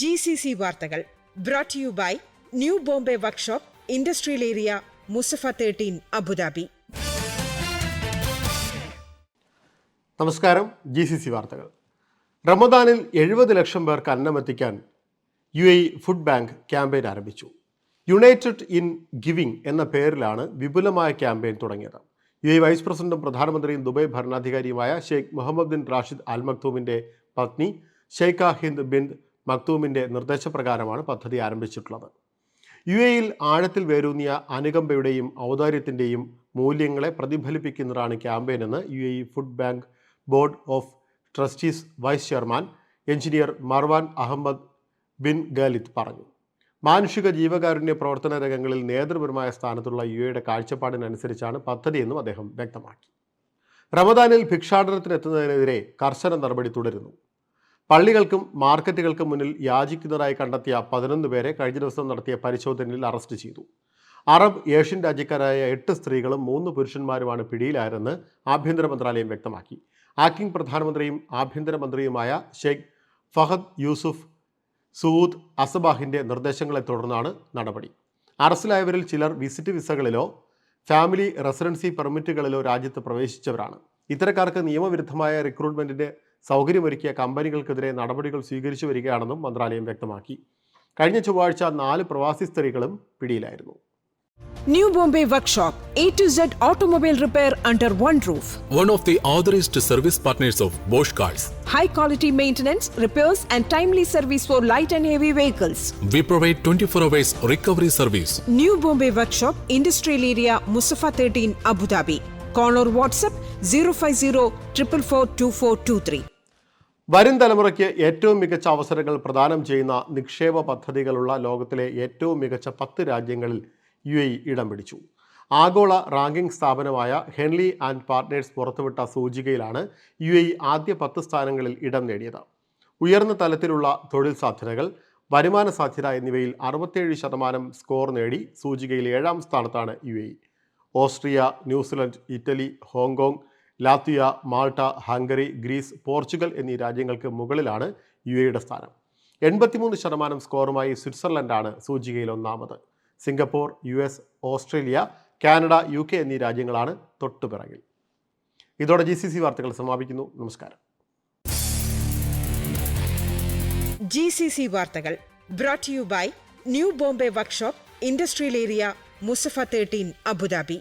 G C C വാർത്തകൾ brought you by new Bombay workshop industrial area Musaffah thirteen Abu Dhabi നമസ്കാരം G C C വാർത്തകൾ. റമദാനിൽ എഴുപത് ലക്ഷം പേർക്ക് അന്നമെത്തിക്കാൻ U A food bank campaign ആരംഭിച്ചു. യുണൈറ്റഡ് ഇൻ ഗിവിംഗ് എന്ന പേരിലാണ് വിപുലമായ ക്യാമ്പയിൻ തുടങ്ങിയത്. യു എ വൈസ് പ്രസിഡന്റും പ്രധാനമന്ത്രിയും Dubai ഭരണാധികാരിയുമായ Sheikh Mohammed bin Rashid Al മക്തൂമിന്റെ പത്നി ഷെയ്ഖ ഹിന്ദ് ബിൻ മക്തൂമിന്റെ നിർദ്ദേശപ്രകാരമാണ് പദ്ധതി ആരംഭിച്ചിട്ടുള്ളത്. യു എയിൽ ആഴത്തിൽ വേരൂന്നിയ അനുകമ്പയുടെയും ഔദാര്യത്തിന്റെയും മൂല്യങ്ങളെ പ്രതിഫലിപ്പിക്കുന്നതാണ് ക്യാമ്പയിൻ എന്ന് U A food bank board of trustees vice chairman engineer Marwan Ahmed bin Ghalith പറഞ്ഞു. മാനുഷിക ജീവകാരുണ്യ പ്രവർത്തന രംഗങ്ങളിൽ നേതൃപരമായ സ്ഥാനത്തുള്ള യു എയുടെ കാഴ്ചപ്പാടിനനുസരിച്ചാണ് പദ്ധതിയെന്നും അദ്ദേഹം വ്യക്തമാക്കി. റമദാനിൽ ഭിക്ഷാടനത്തിനെത്തുന്നതിനെതിരെ കർശന നടപടി തുടരുന്നു. പള്ളികൾക്കും മാർക്കറ്റുകൾക്കും മുന്നിൽ യാചിക്കുന്നതായി കണ്ടെത്തിയ പതിനൊന്ന് പേരെ കഴിഞ്ഞ ദിവസം നടത്തിയ പരിശോധനയിൽ അറസ്റ്റ് ചെയ്തു. അറബ് ഏഷ്യൻ രാജ്യക്കാരായ എട്ട് സ്ത്രീകളും മൂന്ന് പുരുഷന്മാരുമാണ് പിടിയിലായതെന്ന് ആഭ്യന്തര മന്ത്രാലയം വ്യക്തമാക്കി. ആക്ടിംഗ് പ്രധാനമന്ത്രിയും ആഭ്യന്തരമന്ത്രിയുമായ ഷെയ്ഖ് ഫഹദ് യൂസുഫ് സൂദ് അസബാഹിന്റെ നിർദ്ദേശങ്ങളെ തുടർന്നാണ് നടപടി. അറസ്റ്റിലായവരിൽ ചിലർ വിസിറ്റ് വിസകളിലോ ഫാമിലി റെസിഡൻസി പെർമിറ്റുകളിലോ രാജ്യത്ത് പ്രവേശിച്ചവരാണ്. ഇത്തരക്കാർക്ക് നിയമവിരുദ്ധമായ റിക്രൂട്ട്മെന്റിന് സൗകര്യമൊരുക്കിയ കമ്പനികൾക്കെതിരെ നടപടികൾ സ്വീകരിച്ചു വരികയാണെന്നും മന്ത്രാലയം വ്യക്തമാക്കി കഴിഞ്ഞ ചൊവ്വാഴ്ച നാല് പ്രവാസി സ്ത്രീകളും പിടിയിലായിരുന്നു new Bombay workshop A to Z automobile repair under one roof one of the authorized service partners of Bosch Cars. High quality maintenance, repairs and timely service for light and heavy vehicles We provide 24 hours recovery service. New Bombay workshop industrial area Musaffah thirteen Abu Dhabi Dhabi. WhatsApp zero five zero triple four two four two three വരും തലമുറയ്ക്ക് ഏറ്റവും മികച്ച അവസരങ്ങൾ പ്രദാനം ചെയ്യുന്ന നിക്ഷേപ പദ്ധതികളുള്ള ലോകത്തിലെ ഏറ്റവും മികച്ച പത്ത് രാജ്യങ്ങളിൽ യു എ ഇടം പിടിച്ചു. ആഗോള റാങ്കിംഗ് സ്ഥാപനമായ ഹെൻലി ആൻഡ് പാർട്ട്നേഴ്സ് പുറത്തുവിട്ട സൂചികയിലാണ് യു എ ആദ്യ പത്ത് സ്ഥാനങ്ങളിൽ ഇടം നേടിയത്. ഉയർന്ന തലത്തിലുള്ള തൊഴിൽ സാധ്യതകൾ വരുമാന സാധ്യത എന്നിവയിൽ അറുപത്തേഴ് ശതമാനം സ്കോർ നേടി സൂചികയിൽ ഏഴാം സ്ഥാനത്താണ് U A Austria New Zealand Italy Hong Kong Latvia Malta Hungary Greece Portugal എന്നീ രാജ്യങ്ങൾക്ക് മുകളിലാണ് യു എയുടെ സ്ഥാനം. എൺപത്തിമൂന്ന് ശതമാനം സ്കോറുമായി സ്വിറ്റ്സർലൻഡാണ് സൂചികയിൽ ഒന്നാമത്. Singapore U S Australia Canada U K എന്നീ രാജ്യങ്ങളാണ് തൊട്ടുപിറകിൽ. ഇതോടെ ജി സി സി വാർത്തകൾ സമാപിക്കുന്നു. നമസ്കാരം. ജി സി സി വാർത്തകൾ brought you by new Bombay workshop industrial area Musaffah thirteen Abu Dhabi